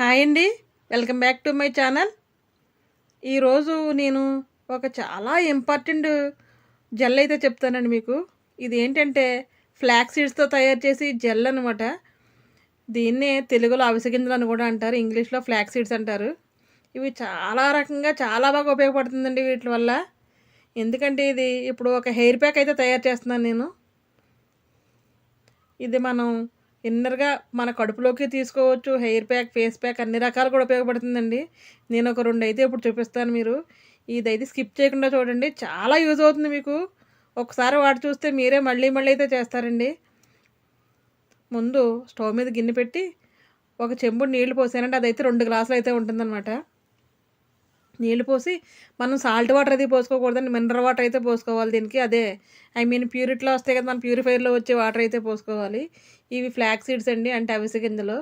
Hi అండి. Welcome back to my channel. ఈరోజు నేను ఒక చాలా ఇంపార్టెంట్ జెల్ అయితే చెప్తానండి మీకు. ఇది ఏంటంటే ఫ్లాక్ సీడ్స్తో తయారు చేసి జెల్ అనమాట దీన్నే తెలుగులో అవిసె గింజలు అని కూడా అంటారు ఇంగ్లీష్లో ఫ్లాక్ సీడ్స్ అంటారు. ఇవి చాలా రకంగా చాలా బాగా ఉపయోగపడుతుందండి వీటి వల్ల. ఎందుకంటే ఇది ఇప్పుడు ఒక హెయిర్ ప్యాక్ అయితే తయారు చేస్తున్నాను నేను. ఇది మనం ఇన్నర్గా మన కడుపులోకి తీసుకోవచ్చు. హెయిర్ ప్యాక్ ఫేస్ ప్యాక్ అన్ని రకాలు కూడా ఉపయోగపడుతుందండి. నేను ఒక రెండు అయితే ఇప్పుడు చూపిస్తాను మీరు. ఇదైతే స్కిప్ చేయకుండా చూడండి. చాలా యూజ్ అవుతుంది మీకు. ఒకసారి వాటి చూస్తే మీరే మళ్ళీ మళ్ళీ అయితే చేస్తారండి. ముందు స్టవ్ మీద గిన్నె పెట్టి ఒక చెంబుడు నీళ్ళు పోసానంటే అదైతే రెండు గ్లాసులు అయితే ఉంటుందన్నమాట. నీళ్ళు పోసి మనం సాల్ట్ వాటర్ అది పోసుకోకూడదండి. మినరల్ వాటర్ అయితే పోసుకోవాలి దీనికి. అదే ఐ మీన్ ప్యూరిట్లో వస్తాయి కదా మన ప్యూరిఫైర్లో వచ్చే వాటర్ అయితే పోసుకోవాలి. ఇవి ఫ్లాక్ సీడ్స్ అండి అంటే అవిసె గింజలు.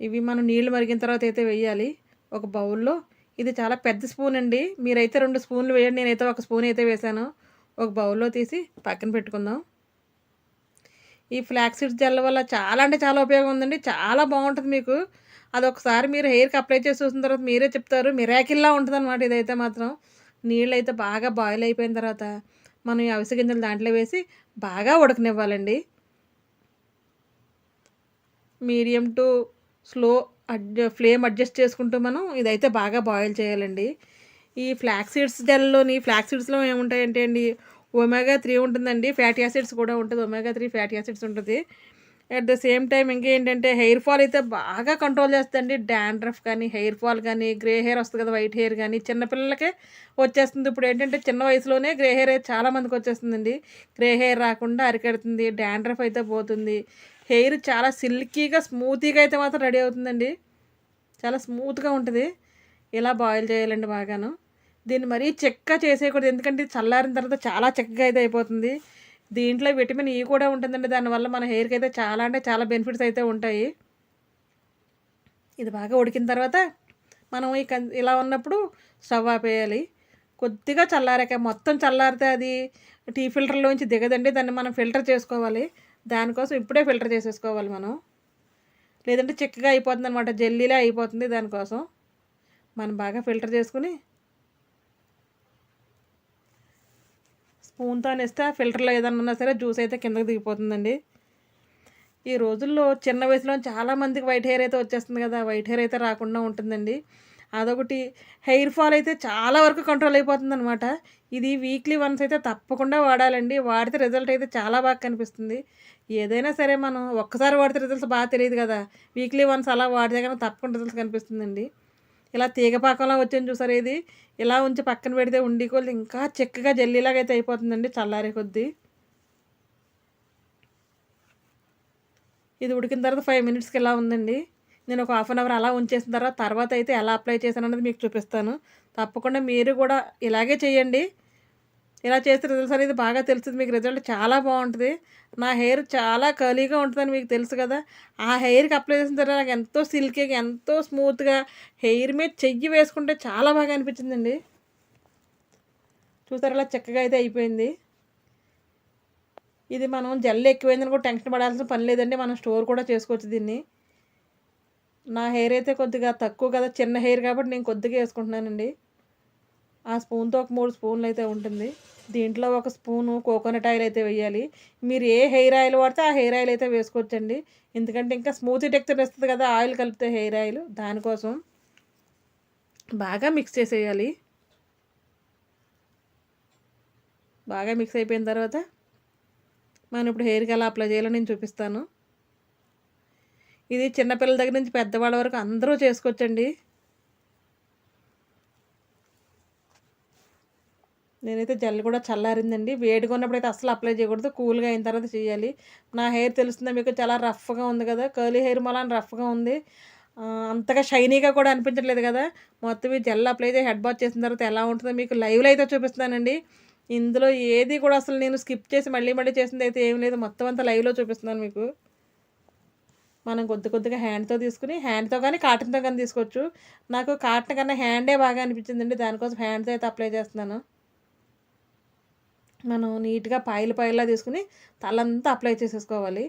ఇవి మనం నీళ్ళు మరిగిన తర్వాత అయితే వేయాలి. ఒక బౌల్లో. ఇది చాలా పెద్ద స్పూన్ అండి. మీరైతే రెండు స్పూన్లు వేయండి. నేనైతే ఒక స్పూన్ అయితే వేసాను ఒక బౌల్లో తీసి పక్కన పెట్టుకుందాం. ఈ ఫ్లాక్ సీడ్స్ జెల్ వల్ల చాలా అంటే చాలా ఉపయోగం ఉందండి. చాలా బాగుంటుంది మీకు. అది ఒకసారి మీరు హెయిర్కి అప్లై చేసి చూసిన తర్వాత మీరే చెప్తారు. మిరాకిల్లా ఉంటుంది అనమాట ఇదైతే మాత్రం. నీళ్ళు అయితే బాగా బాయిల్ అయిపోయిన తర్వాత మనం ఈ అవిసె గింజలు దాంట్లో వేసి బాగా ఉడకనివ్వాలండి. Medium to slow అడ్జ flame adjust చేసుకుంటూ మనం ఇదైతే బాగా బాయిల్ చేయాలండి. ఈ ఫ్లాక్ సీడ్స్ జెల్లోని ఫ్లాక్ సీడ్స్లో ఏముంటాయంటే అండి ఒమేగా త్రీ ఉంటుందండి. ఫ్యాటీ యాసిడ్స్ కూడా ఉంటుంది. ఒమేగా త్రీ ఫ్యాటీ యాసిడ్స్ ఉంటుంది. అట్ ద సేమ్ టైం ఇంకేంటంటే హెయిర్ ఫాల్ అయితే బాగా కంట్రోల్ చేస్తుందండి. డాండ్రఫ్ కానీ హెయిర్ ఫాల్ కానీ గ్రే హెయిర్ వస్తుంది కదా వైట్ హెయిర్ కానీ చిన్నపిల్లలకే వచ్చేస్తుంది. ఇప్పుడు ఏంటంటే చిన్న వయసులోనే గ్రే హెయిర్ అయితే చాలా వచ్చేస్తుందండి. గ్రే హెయిర్ రాకుండా అరికెడుతుంది డాండ్రఫ్ అయితే పోతుంది. హెయిర్ చాలా సిల్కీగా స్మూతీగా అయితే మాత్రం రెడీ అవుతుందండి. చాలా స్మూత్గా ఉంటుంది. ఇలా బాయిల్ చేయాలండి బాగాను. దీన్ని మరీ చెక్క చేసేయకూడదు. ఎందుకంటే చల్లారిన తర్వాత చాలా చెక్కగా అయితే అయిపోతుంది. దీంట్లో విటమిన్ ఈ కూడా ఉంటుందండి. దానివల్ల మన హెయిర్కి అయితే చాలా అంటే చాలా బెనిఫిట్స్ అయితే ఉంటాయి. ఇది బాగా ఉడికిన తర్వాత మనం ఈ ఇలా ఉన్నప్పుడు స్టవ్ ఆపేయాలి. కొద్దిగా చల్లారాక మొత్తం చల్లారితే అది టీ ఫిల్టర్లోంచి దిగదండి. దాన్ని మనం ఫిల్టర్ చేసుకోవాలి. దానికోసం ఇప్పుడే ఫిల్టర్ చేసేసుకోవాలి మనం. లేదంటే చిక్కగా అయిపోతుంది అనమాట జల్లీలే అయిపోతుంది దానికోసం. మనం బాగా ఫిల్టర్ చేసుకుని స్పూన్తో అనేస్తే ఆ ఫిల్టర్లో ఏదన్నా ఉన్నా సరే జ్యూస్ అయితే కిందకి దిగిపోతుందండి. ఈ రోజుల్లో చిన్న వయసులో చాలామందికి వైట్ హెయిర్ అయితే వచ్చేస్తుంది కదా వైట్ హెయిర్ అయితే రాకుండా ఉంటుందండి. అదొకటి హెయిర్ ఫాల్ అయితే చాలా వరకు కంట్రోల్ అయిపోతుంది అనమాట ఇది వీక్లీ వన్స్ అయితే తప్పకుండా వాడాలండి. వాడితే రిజల్ట్ అయితే చాలా బాగా కనిపిస్తుంది. ఏదైనా సరే మనం ఒక్కసారి వాడితే రిజల్ట్స్ బాగా తెలియదు కదా వీక్లీ వన్స్ అలా వాడితే కానీ తప్పకుండా రిజల్ట్స్ కనిపిస్తుందండి. ఇలా తీగపాకంలో వచ్చింది చూసారు ఇది? ఇలా ఉంచి పక్కన పెడితే ఉండి కొద్ది ఇంకా చెక్కగా జల్లీలాగా అయితే అయిపోతుందండి చల్లారే కొద్దీ. ఇది ఉడికిన తర్వాత ఫైవ్ మినిట్స్కి ఇలా ఉందండి? నేను ఒక హాఫ్ అన్ అవర్ అలా ఉంచేసిన తర్వాత తర్వాత అయితే ఎలా అప్లై చేశాను అనేది మీకు చూపిస్తాను. తప్పకుండా మీరు కూడా ఇలాగే చేయండి. ఇలా చేస్తే రిజల్ట్స్ అనేది బాగా తెలుస్తుంది. మీకు రిజల్ట్ చాలా బాగుంటుంది. నా హెయిర్ చాలా కర్లీగా ఉంటుందని మీకు తెలుసు కదా. ఆ హెయిర్కి అప్లై చేసిన తర్వాత నాకు ఎంతో సిల్కీగా ఎంతో స్మూత్గా హెయిర్ మీద చెయ్యి వేసుకుంటే చాలా బాగా అనిపించిందండి. చూసారు అలా చక్కగా అయితే అయిపోయింది. ఇది మనం జల్లు ఎక్కువైందని కూడా టెన్షన్ పడాల్సిన పని లేదండి. మనం స్టోర్ కూడా చేసుకోవచ్చు దీన్ని. నా హెయిర్ అయితే కొద్దిగా తక్కువ కదా చిన్న హెయిర్ కాబట్టి నేను కొద్దిగా వేసుకుంటున్నానండి. ఆ స్పూన్తో ఒక మూడు స్పూన్లు అయితే ఉంటుంది. దీంట్లో ఒక స్పూను కోకోనట్ ఆయిల్ అయితే వేయాలి. మీరు ఏ హెయిర్ ఆయిల్ వాడితే ఆ హెయిర్ ఆయిల్ అయితే వేసుకోవచ్చండి. ఎందుకంటే ఇంకా స్మూత్ టెక్చర్ వస్తుంది కదా ఆయిల్ కలిపితే హెయిర్ ఆయిల్. దానికోసం బాగా మిక్స్ చేసేయాలి. బాగా మిక్స్ అయిపోయిన తర్వాత మనం ఇప్పుడు హెయిర్కి ఎలా అప్లై చేయాలో నేను చూపిస్తాను. ఇది చిన్నపిల్లల దగ్గర నుంచి పెద్దవాళ్ళ వరకు అందరూ చేసుకోవచ్చండి. నేనైతే జెల్ కూడా చల్లారిందండి. వేడిగా ఉన్నప్పుడు అయితే అసలు అప్లై చేయకూడదు. కూల్గా అయిన తర్వాత చేయాలి. నా హెయిర్ తెలుస్తుందా మీకు చాలా రఫ్గా ఉంది కదా. కర్లీ హెయిర్ మళ్ళీ రఫ్గా ఉంది. అంతగా షైనీగా కూడా అనిపించట్లేదు కదా. మొత్తం ఈ జెల్ అప్లై చేసి హెడ్ బాత్ చేసిన తర్వాత ఎలా ఉంటుందో మీకు లైవ్లో అయితే చూపిస్తానండి ఇందులో ఏది కూడా అసలు నేను స్కిప్ చేసి మళ్ళీ మళ్ళీ చేసింది అయితే ఏం లేదు. మొత్తం అంతా లైవ్లో చూపిస్తున్నాను మీకు. మనం కొద్ది కొద్దిగా హ్యాండ్తో తీసుకుని హ్యాండ్తో కానీ కాటన్తో కానీ తీసుకోవచ్చు. నాకు కాటన్ కన్నా హ్యాండే బాగా అనిపించిందండి. దానికోసం హ్యాండ్తో అయితే అప్లై చేస్తున్నాను. మనం నీట్గా పాయలు పాయిలా తీసుకుని తలంతా అప్లై చేసేసుకోవాలి.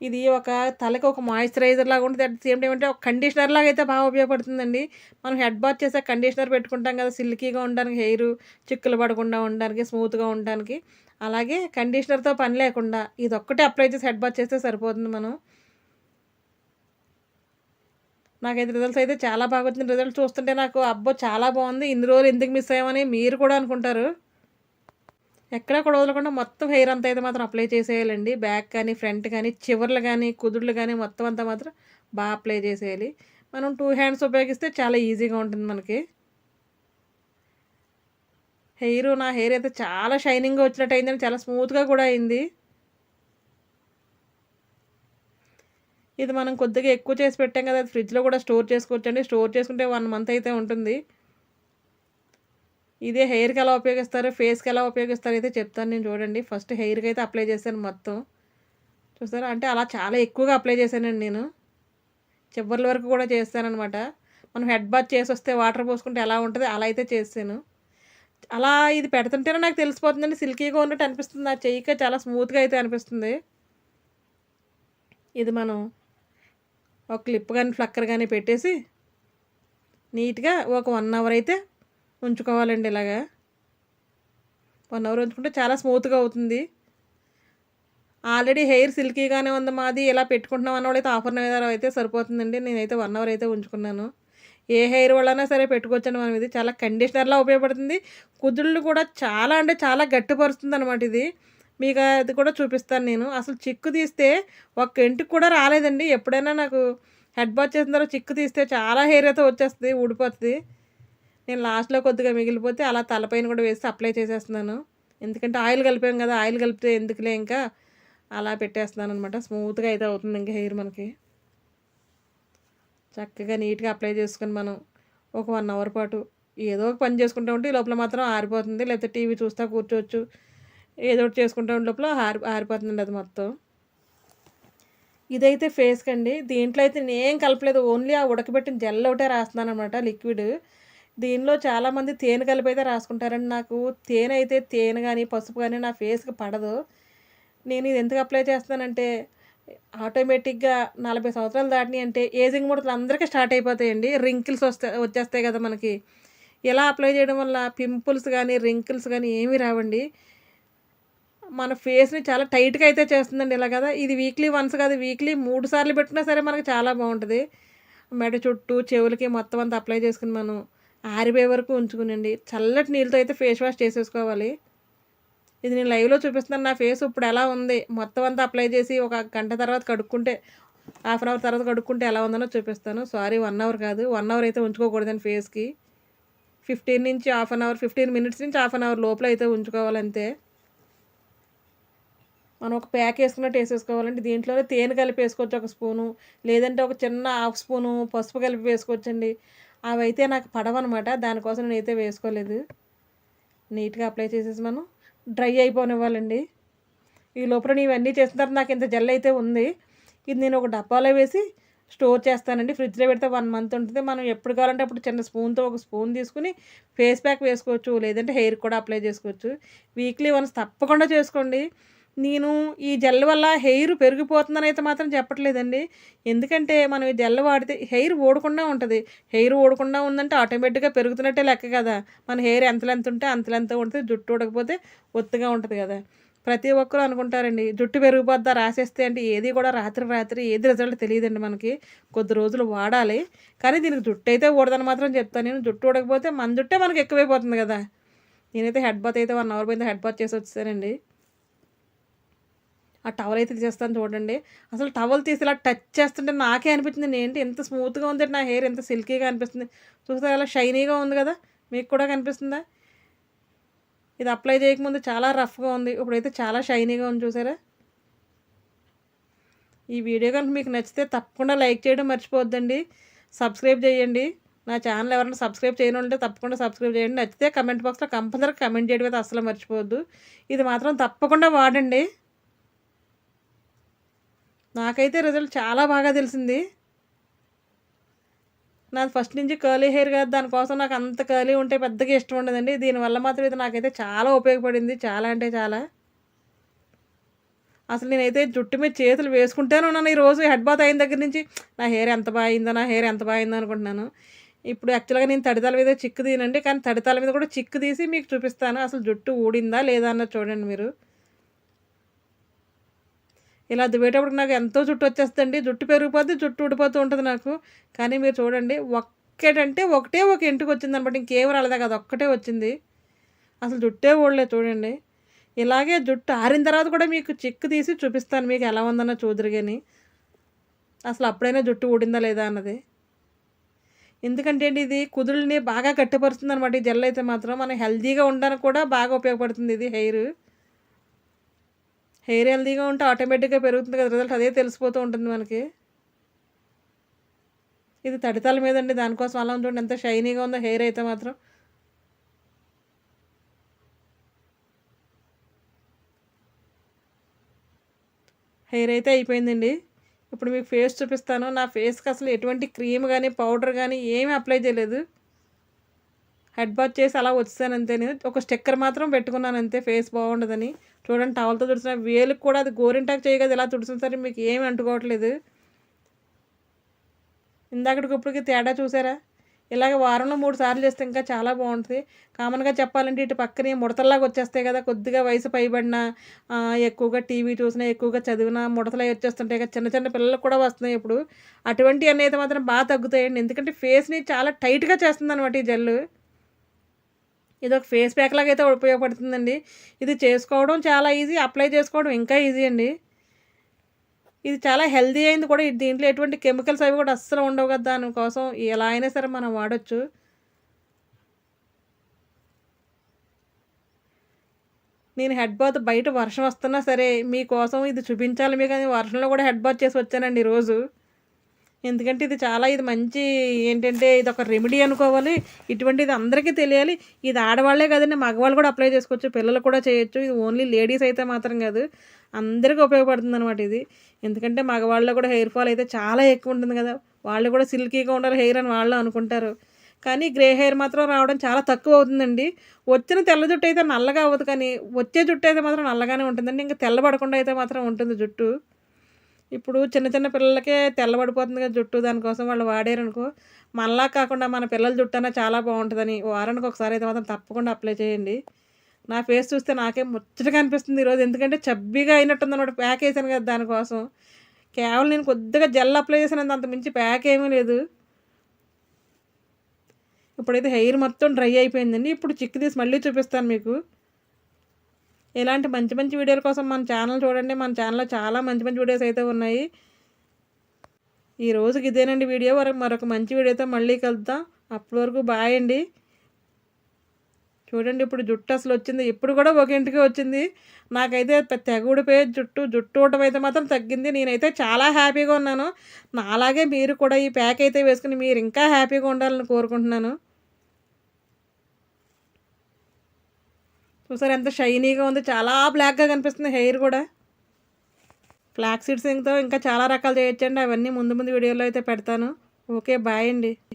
ఇది ఒక తలకు ఒక మాయిశ్చరైజర్ లాగా ఉంటుంది. అట్ సేమ్ టైం అంటే ఒక కండిషనర్ లాగా అయితే బాగా ఉపయోగపడుతుందండి. మనం హెడ్ బాత్ చేసే కండిషనర్ పెట్టుకుంటాం కదా సిల్కీగా ఉండడానికి హెయిర్ చిక్కులు పడకుండా ఉండడానికి స్మూత్గా ఉండడానికి. అలాగే కండిషనర్తో పని లేకుండా ఇది ఒక్కటే అప్లై చేసి హెడ్ బాత్ చేస్తే సరిపోతుంది మనం. నాకైతే రిజల్ట్స్ అయితే చాలా బాగా వచ్చింది. రిజల్ట్ చూస్తుంటే నాకు అబ్బో చాలా బాగుంది. ఇన్ని రోజులు ఎందుకు మిస్ అయ్యామని మీరు కూడా అనుకుంటారు. ఎక్కడ కూడా వదలకుండా మొత్తం హెయిర్ అంతా అయితే మాత్రం అప్లై చేసేయాలండి. బ్యాక్ కానీ ఫ్రంట్ కానీ చివర్లు కానీ కుదుళ్ళు కానీ మొత్తం అంతా మాత్రం బాగా అప్లై చేసేయాలి. మనం టూ హ్యాండ్స్ ఉపయోగిస్తే చాలా ఈజీగా ఉంటుంది మనకి. హెయిర్ నా హెయిర్ అయితే చాలా షైనింగ్గా వచ్చినట్టు అయిందని చాలా స్మూత్గా కూడా అయింది. ఇది మనం కొద్దిగా ఎక్కువ చేసి పెట్టాం కదా అది ఫ్రిడ్జ్లో కూడా స్టోర్ చేసుకోవచ్చండి. స్టోర్ చేసుకుంటే వన్ మంత్ అయితే ఉంటుంది. ఇదే హెయిర్కి ఎలా ఉపయోగిస్తారు ఫేస్కి ఎలా ఉపయోగిస్తారు అయితే చెప్తాను నేను చూడండి. ఫస్ట్ హెయిర్కి అయితే అప్లై చేశాను మొత్తం. చూస్తారా అంటే అలా చాలా ఎక్కువగా అప్లై చేశానండి నేను. చివరి వరకు కూడా చేస్తానమాట మనం హెడ్ బాత్ చేసి వస్తే వాటర్ పోసుకుంటే ఎలా ఉంటుంది? అలా అయితే చేశాను అలా ఇది పెడుతుంటేనే నాకు తెలిసిపోతుందండి. సిల్కీగా ఉన్నట్టు అనిపిస్తుంది. ఆ చెయ్యిక చాలా స్మూత్గా అయితే అనిపిస్తుంది. ఇది మనం ఒక క్లిప్ కానీ ఫ్లక్కర్ కానీ పెట్టేసి నీట్గా ఒక వన్ అవర్ అయితే ఉంచుకోవాలండి ఇలాగా. వన్ అవర్ ఉంచుకుంటే చాలా స్మూత్గా అవుతుంది. ఆల్రెడీ హెయిర్ సిల్కీగానే ఉంది మాది. ఇలా పెట్టుకుంటున్నాం అన్నవాళ్ళైతే హాఫ్ అన్ అవర్ అయితే సరిపోతుందండి. నేనైతే వన్ అవర్ అయితే ఉంచుకున్నాను. ఏ హెయిర్ వాళ్ళైనా సరే పెట్టుకోవచ్చండి మనం ఇది. చాలా కండిషనర్లా ఉపయోగపడుతుంది. కుదుళ్ళు కూడా చాలా అంటే చాలా గట్టిపరుస్తుంది అనమాట ఇది. మీకు అది కూడా చూపిస్తాను నేను. అసలు చిక్కు తీస్తే ఒక్క ఇంటికి కూడా రాలేదండి. ఎప్పుడైనా నాకు హెడ్ బాత్ చేసిన తర్వాత చిక్కు తీస్తే చాలా హెయిర్ అయితే వచ్చేస్తుంది ఊడిపోతుంది. నేను లాస్ట్లో కొద్దిగా మిగిలిపోతే అలా తలపైన కూడా వేసి అప్లై చేసేస్తున్నాను. ఎందుకంటే ఆయిల్ కలిపాం కదా ఆయిల్ కలిపితే ఎందుకులే ఇంకా అలా పెట్టేస్తున్నాను అనమాట స్మూత్గా అయితే అవుతుంది ఇంకా హెయిర్ మనకి. చక్కగా నీట్గా అప్లై చేసుకుని మనం ఒక వన్ అవర్ పాటు ఏదో ఒక పని చేసుకుంటూ ఉంటే ఈ లోపల మాత్రం ఆరిపోతుంది. లేకపోతే టీవీ చూస్తా కూర్చోవచ్చు. ఏదో ఒకటి చేసుకుంటూ ఉండే లోపల ఆరి ఆరిపోతుందండి అది మొత్తం. ఇదైతే ఫేస్కి అండి దీంట్లో అయితే నేనేం కలపలేదు. ఓన్లీ ఆ ఉడకబెట్టిన జెల్ ఒకటే రాస్తున్నాను అనమాట లిక్విడ్. దీనిలో చాలామంది తేనె కలిపి అయితే రాసుకుంటారండి. నాకు తేనె అయితే తేనె కానీ పసుపు కానీ నా ఫేస్కి పడదు. నేను ఇది ఎందుకు అప్లై చేస్తానంటే ఆటోమేటిక్గా నలభై సంవత్సరాలు దాటినాయి అంటే ఏజింగ్ ముడతలు అందరికీ స్టార్ట్ అయిపోతాయండి. రింకిల్స్ వస్తే వచ్చేస్తాయి కదా మనకి. ఇలా అప్లై చేయడం వల్ల పింపుల్స్ కానీ రింకిల్స్ కానీ ఏమీ రావండి. మన ఫేస్ని చాలా టైట్గా అయితే చేస్తుందండి ఇలా కదా. ఇది వీక్లీ వన్స్ కాదు వీక్లీ మూడు సార్లు పెట్టినా సరే మనకు చాలా బాగుంటుంది. మెడ చుట్టూ చెవులకి మొత్తం అంతా అప్లై చేసుకుని మనం ఆరిపోయే వరకు ఉంచుకునండి. చల్లటి నీళ్ళతో అయితే ఫేస్ వాష్ చేసేసుకోవాలి. ఇది నేను లైవ్లో చూపిస్తున్నాను. నా ఫేస్ ఇప్పుడు ఎలా ఉంది? మొత్తం అంతా అప్లై చేసి ఒక గంట తర్వాత కడుక్కుంటే హాఫ్ అన్ అవర్ తర్వాత కడుక్కుంటే ఎలా ఉందనో చూపిస్తాను. సారీ వన్ అవర్ కాదు. వన్ అవర్ అయితే ఉంచుకోకూడదండి ఫేస్కి. ఫిఫ్టీన్ నుంచి half an hour fifteen minutes నుంచి హాఫ్ అన్ అవర్ లోపల అయితే ఉంచుకోవాలంతే. మనం ఒక ప్యాక్ వేసుకున్నట్టు వేసేసుకోవాలంటే దీంట్లోనే తేనె కలిపి వేసుకోవచ్చు ఒక స్పూను. లేదంటే ఒక చిన్న హాఫ్ స్పూను పసుపు కలిపి వేసుకోవచ్చండి. అవి అయితే నాకు పడవన్నమాట దానికోసం నేనైతే వేసుకోలేదు. నీట్గా అప్లై చేసేసి మనం డ్రై అయిపోనివ్వాలండి. ఈ లోపల ఇవన్నీ చేసిన తర్వాత నాకు ఇంత జెల్ అయితే ఉంది. ఇది నేను ఒక డబ్బాలో వేసి స్టోర్ చేస్తానండి. ఫ్రిడ్జ్లో పెడితే వన్ మంత్ ఉంటుంది. మనం ఎప్పుడు కావాలంటే అప్పుడు చిన్న స్పూన్తో ఒక స్పూన్ తీసుకుని ఫేస్ ప్యాక్ వేసుకోవచ్చు. లేదంటే హెయిర్ కూడా అప్లై చేసుకోవచ్చు. వీక్లీ వన్స్ తప్పకుండా చేసుకోండి. నేను ఈ జెల్ వల్ల హెయిర్ పెరిగిపోతుందని అయితే మాత్రం చెప్పట్లేదండి. ఎందుకంటే మనం ఈ జెల్ వాడితే హెయిర్ ఓడకుండా ఉంటుంది. హెయిర్ ఓడకుండా ఉందంటే ఆటోమేటిక్గా పెరుగుతున్నట్టే లెక్క కదా. మన హెయిర్ ఎంత లెంత్ ఉంటే అంత లెంత్ ఉంటుంది జుట్టు ఊడకపోతే ఒత్తుగా ఉంటుంది కదా. ప్రతి ఒక్కరూ అనుకుంటారండి జుట్టు పెరిగిపోద్దా రాసేస్తే అంటే ఏది కూడా రాత్రి రాత్రి ఏది రిజల్ట్ తెలియదండి మనకి. కొద్ది రోజులు వాడాలి. కానీ దీనికి జుట్టు అయితే ఊడదని మాత్రం చెప్తాను. నేను జుట్టు ఊడకపోతే మన జుట్టే మనకి ఎక్కువైపోతుంది కదా. నేనైతే హెడ్ బాత్ అయితే వన్ అవర్ పోయింది హెడ్ బాత్ చేసి వచ్చానండి ఆ టవల్ అయితే తీసేస్తాను చూడండి. అసలు టవల్ తీసి ఇలా టచ్ చేస్తుంటే నాకే అనిపించింది ఏంటి ఎంత స్మూత్గా ఉంది నా హెయిర్ ఎంత సిల్కీగా అనిపిస్తుంది. చూస్తే అలా షైనీగా ఉంది కదా మీకు కూడా కనిపిస్తుందా? ఇది అప్లై చేయకముందు చాలా రఫ్గా ఉంది. ఇప్పుడైతే చాలా షైనీగా ఉంది చూసారా? ఈ వీడియో కనుక మీకు నచ్చితే తప్పకుండా లైక్ చేయడం మర్చిపోవద్దండి. సబ్స్క్రైబ్ చేయండి. నా ఛానల్ ఎవరైనా సబ్స్క్రైబ్ చేయడం ఉంటే తప్పకుండా సబ్స్క్రైబ్ చేయండి. నచ్చితే కమెంట్ బాక్స్లో కంపల్సరీ కమెంట్ చేయడం అయితే అసలు మర్చిపోవద్దు. ఇది మాత్రం తప్పకుండా వాడండి. నాకైతే రిజల్ట్ చాలా బాగా తెలిసింది. నాది ఫస్ట్ నుంచి కర్లీ హెయిర్ కాదు దానికోసం నాకు అంత కర్లీ ఉంటే పెద్దగా ఇష్టం ఉండదండి. దీనివల్ల మాత్రం ఇది నాకైతే చాలా ఉపయోగపడింది చాలా అంటే చాలా. అసలు నేనైతే జుట్టు మీద చేతులు వేసుకుంటాను ఉన్నాను. ఈరోజు హెడ్ బాత్ అయిన దగ్గర నుంచి నా హెయిర్ ఎంత బాగిందో నా హెయిర్ ఎంత బాగుందో అనుకుంటున్నాను. ఇప్పుడు యాక్చువల్గా నేను తడితల మీద చిక్కు తీనండి కానీ తడితల మీద కూడా చిక్కు తీసి మీకు చూపిస్తాను. అసలు జుట్టు ఊడిందా లేదా అన్నది చూడండి మీరు. ఇలా దువ్వేటప్పుడు నాకు ఎంతో జుట్టు వచ్చేస్తుందండి. జుట్టు పెరిగిపోద్ది జుట్టు ఊడిపోతూ ఉంటుంది నాకు. కానీ మీరు చూడండి ఒక్కటంటే ఒకటే ఒక ఇంటికి వచ్చింది అనమాట ఇంకేం రాలేదా కదా ఒక్కటే వచ్చింది. అసలు జుట్టే ఊడలేదు చూడండి. ఇలాగే జుట్టు ఆరిన తర్వాత కూడా మీకు చిక్కు తీసి చూపిస్తాను మీకు ఎలా ఉందన్న చూదురు కానీ అసలు అప్పుడైనా జుట్టు ఊడిందా లేదా అన్నది. ఎందుకంటే అండి ఇది కుదుళ్ళని బాగా గట్టిపరుస్తుంది అనమాట ఈ జెల్ అయితే మాత్రం మనం హెల్తీగా ఉండడానికి కూడా బాగా ఉపయోగపడుతుంది ఇది హెయిర్. హెయిర్ హెల్దీగా ఉంటే ఆటోమేటిక్గా పెరుగుతుంది కదా రిజల్ట్ అదే తెలిసిపోతూ ఉంటుంది మనకి. ఇది తడితల మీద అండి దానికోసం అలా చూడండి ఎంత షైనీగా ఉందో హెయిర్ అయితే మాత్రం. హెయిర్ అయితే అయిపోయిందండి. ఇప్పుడు మీకు ఫేస్ చూపిస్తాను. నా ఫేస్కి అసలు ఎటువంటి క్రీమ్ కానీ పౌడర్ కానీ ఏమీ అప్లై చేయలేదు. హెడ్ బాత్ చేసి అలా వచ్చేసాను అంతే నేను ఒక స్టిక్కర్ మాత్రం పెట్టుకున్నాను అంతే ఫేస్ బాగుండదని. చూడండి టవల్తో తుడిచిన వేలుకు కూడా అది గోరింటాకు చేయగలదు ఇలా తుడిచిన సరే మీకు ఏమి అంటుకోవట్లేదు. ఇందాకటికి ఇప్పటికి తేడా చూసారా? ఇలాగ వారంలో మూడు సార్లు చేస్తే ఇంకా చాలా బాగుంటుంది. కామన్గా చెప్పాలంటే ఇటు పక్కనే ముడతల్లాగా వచ్చేస్తాయి కదా కొద్దిగా వయసు పైబడిన ఎక్కువగా టీవీ చూసినా ఎక్కువగా చదివినా ముడతలు వచ్చేస్తుంటాయి కదా చిన్న చిన్న పిల్లలకు కూడా వస్తున్నాయి ఇప్పుడు. అటువంటి అనేది అయితే మాత్రం బాగా తగ్గుతాయండి. ఎందుకంటే ఫేస్ని చాలా టైట్గా చేస్తుంది అనమాట ఈ జల్లు ఇది ఒక ఫేస్ ప్యాక్ లాగా అయితే ఉపయోగపడుతుందండి. ఇది చేసుకోవడం చాలా ఈజీ అప్లై చేసుకోవడం ఇంకా ఈజీ అండి. ఇది చాలా హెల్దీ అయింది కూడా. ఇది దీంట్లో ఎటువంటి కెమికల్స్ అవి కూడా అస్సలు ఉండవు కదా దానికోసం ఎలా అయినా సరే మనం వాడచ్చు. నేను హెడ్ బాత్ బయట వర్షం వస్తున్నా సరే మీకోసం ఇది చూపించాలి. మీకు వర్షంలో కూడా హెడ్ బాత్ చేసి వచ్చానండి ఈరోజు ఎందుకంటే ఇది చాలా ఇది మంచి ఏంటంటే ఇది ఒక రెమెడీ అనుకోవాలి. ఇటువంటిది అందరికీ తెలియాలి. ఇది ఆడవాళ్ళే కదండి మగవాళ్ళు కూడా అప్లై చేసుకోవచ్చు పిల్లలు కూడా చేయొచ్చు. ఇది ఓన్లీ లేడీస్ అయితే మాత్రం కాదు అందరికీ ఉపయోగపడుతుంది అనమాట ఇది. ఎందుకంటే మగవాళ్ళలో కూడా హెయిర్ ఫాల్ అయితే చాలా ఎక్కువ ఉంటుంది కదా. వాళ్ళు కూడా సిల్కీగా ఉండాలి హెయిర్ అని వాళ్ళు అనుకుంటారు. కానీ గ్రే హెయిర్ మాత్రం రావడం చాలా తక్కువ అవుతుందండి. వచ్చిన తెల్ల జుట్టు అయితే నల్లగా అవ్వదు కానీ వచ్చే జుట్టు అయితే మాత్రం నల్లగానే ఉంటుందండి. ఇంకా తెల్లబడకుండా అయితే మాత్రం ఉంటుంది జుట్టు. ఇప్పుడు చిన్న చిన్న పిల్లలకే తెల్లబడిపోతుంది కదా జుట్టు దానికోసం వాళ్ళు వాడారనుకో. మనలా కాకుండా మన పిల్లల జుట్టు అన్న చాలా బాగుంటుందని వారానికి ఒకసారి అయితే మాత్రం తప్పకుండా అప్లై చేయండి. నా ఫేస్ చూస్తే నాకే ముచ్చటగా అనిపిస్తుంది ఈరోజు. ఎందుకంటే చబ్బీగా అయినట్టుంది అనమాట ప్యాక్ వేసాను కదా దానికోసం కేవలం నేను కొద్దిగా జెల్ అప్లై చేసాను అంత మించి ప్యాక్ ఏమీ లేదు. ఇప్పుడైతే హెయిర్ మొత్తం డ్రై అయిపోయిందండి. ఇప్పుడు చిక్కు తీసి మళ్ళీ చూపిస్తాను మీకు. ఇలాంటి మంచి మంచి వీడియోల కోసం మన ఛానల్ చూడండి. మన ఛానల్లో చాలా మంచి మంచి వీడియోస్ అయితే ఉన్నాయి. ఈ రోజుకి ఇదేనండి వీడియో. వరకు మరొక మంచి వీడియోతో మళ్ళీ కలుద్దాం. అప్పటి వరకు బాయ్ అండి. చూడండి ఇప్పుడు జుట్టు అసలు వచ్చింది. ఇప్పుడు కూడా ఒక ఇంటికి వచ్చింది. నాకైతే తెగుడిపోయే జుట్టు జుట్టు ఉండటం అయితే మాత్రం తగ్గింది. నేనైతే చాలా హ్యాపీగా ఉన్నాను. నాలాగే మీరు కూడా ఈ ప్యాక్ అయితే వేసుకుని మీరు ఇంకా హ్యాపీగా ఉండాలని కోరుకుంటున్నాను. చూసారు ఎంత షైనీగా ఉంది. చాలా బ్లాక్గా కనిపిస్తుంది హెయిర్ కూడా. ఫ్లాక్ సీడ్స్ ఇంకా ఇంకా చాలా రకాలు చేయొచ్చండి. అవన్నీ ముందు ముందు వీడియోలో అయితే పెడతాను. ఓకే బాయ్ అండి.